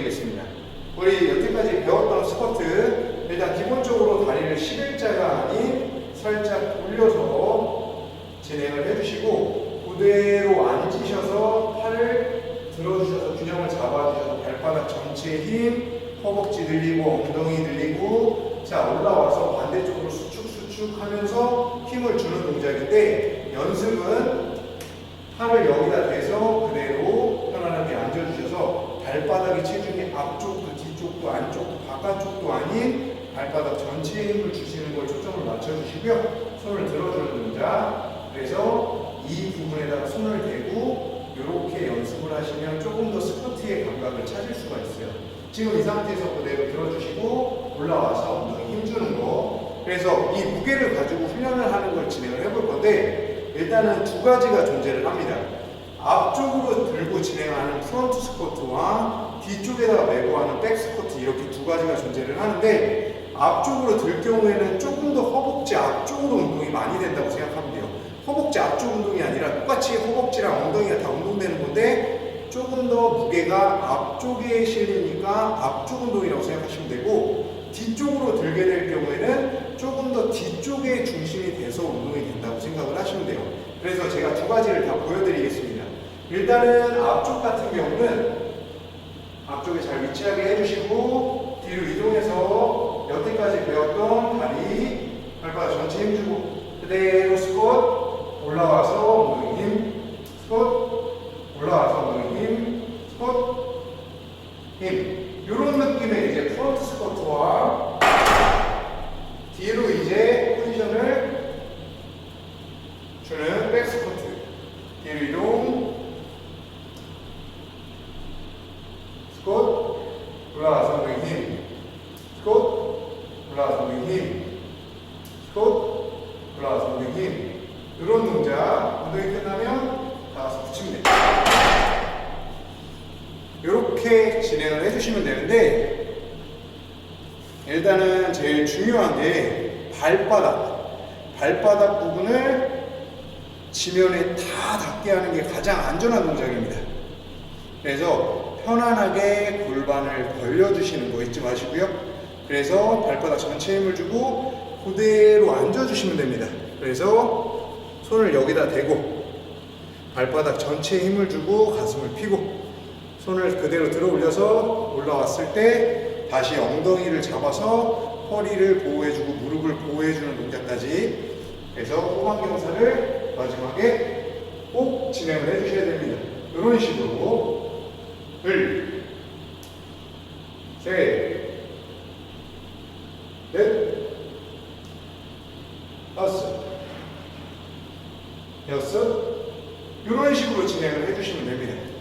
되겠습니다. 우리 여태까지 배웠던 스쿼트 일단 기본적으로 다리를 11자가 아닌 살짝 돌려서 진행을 해주시고 그대로 앉으셔서 팔을 들어주셔서 균형을 잡아주셔서 발바닥 전체에 힘 허벅지 늘리고 엉덩이 늘리고 자 올라와서 반대쪽으로 수축 수축 하면서 힘을 주는 동작인데 연습은 팔을 여기다 대서 그대로 편안하게 앉아주셔서 발바닥의 체중이 앞쪽도 뒤쪽도 안쪽도 바깥쪽도 아닌 발바닥 전체에 힘을 주시는 걸 초점을 맞춰주시고요. 손을 들어주는 동작. 그래서 이 부분에다가 손을 대고 이렇게 연습을 하시면 조금 더 스쿼트의 감각을 찾을 수가 있어요. 지금 이 상태에서 그대로 들어주시고 올라와서 엉덩이 힘주는 거. 그래서 이 무게를 가지고 훈련을 하는 걸 진행을 해볼 건데 일단은 두 가지가 존재를 합니다. 앞쪽으로 들고 진행하는 프론트 스쿼트와 뒤쪽에다가 메고 하는 백 스쿼트 이렇게 두 가지가 존재를 하는데 앞쪽으로 들 경우에는 조금 더 허벅지 앞쪽으로 운동이 많이 된다고 생각하면 돼요. 허벅지 앞쪽 운동이 아니라 똑같이 허벅지랑 엉덩이가 다 운동되는 건데 조금 더 무게가 앞쪽에 실리니까 앞쪽 운동이라고 생각하시면 되고 뒤쪽으로 들게 될 경우에는 조금 더 뒤쪽에 중심이 돼서 운동이 된다고 생각을 하시면 돼요. 그래서 제가 두 가지를 다 보여드리겠습니다. 일단은 앞쪽 같은 경우는 위치하게 해주시고 뒤로 이동해서 여태까지 배웠던 다리 발바닥 전체 힘주고 그대로 스쿼트 올라와서 엉덩이 힘 스쿼트 올라와서 엉덩이 힘 스쿼트 힘. 이런 느낌의 이제 프론트 스쿼트와 뒤로 이제 포지션을 주는 백 스쿼트. 뒤로 이동. 스쿼트 올라와서 엉덩이 힘 스쿼트 올라와서 엉덩이 힘 스쿼트 올라와서 엉덩이 힘 이런 동작 엉덩이 끝나면 다 같이 붙이면 됩니다 이렇게 진행을 해주시면 되는데 일단은 제일 중요한 게 발바닥. 발바닥 부분을 지면에 다 닿게 하는 게 가장 안전한 동작입니다. 그래서 편안하게 골반을 벌려주시는 거 잊지 마시고요 그래서 발바닥 전체 힘을 주고 그대로 앉아주시면 됩니다 그래서 손을 여기다 대고 발바닥 전체에 힘을 주고 가슴을 펴고 손을 그대로 들어 올려서 올라왔을 때 다시 엉덩이를 잡아서 허리를 보호해주고 무릎을 보호해주는 동작까지 해서 호방경사를 마지막에 꼭 진행을 해주셔야 됩니다. 이런 식으로 을, 셋, 넷, 다섯, 여섯 이런 식으로 진행을 해주시면 됩니다.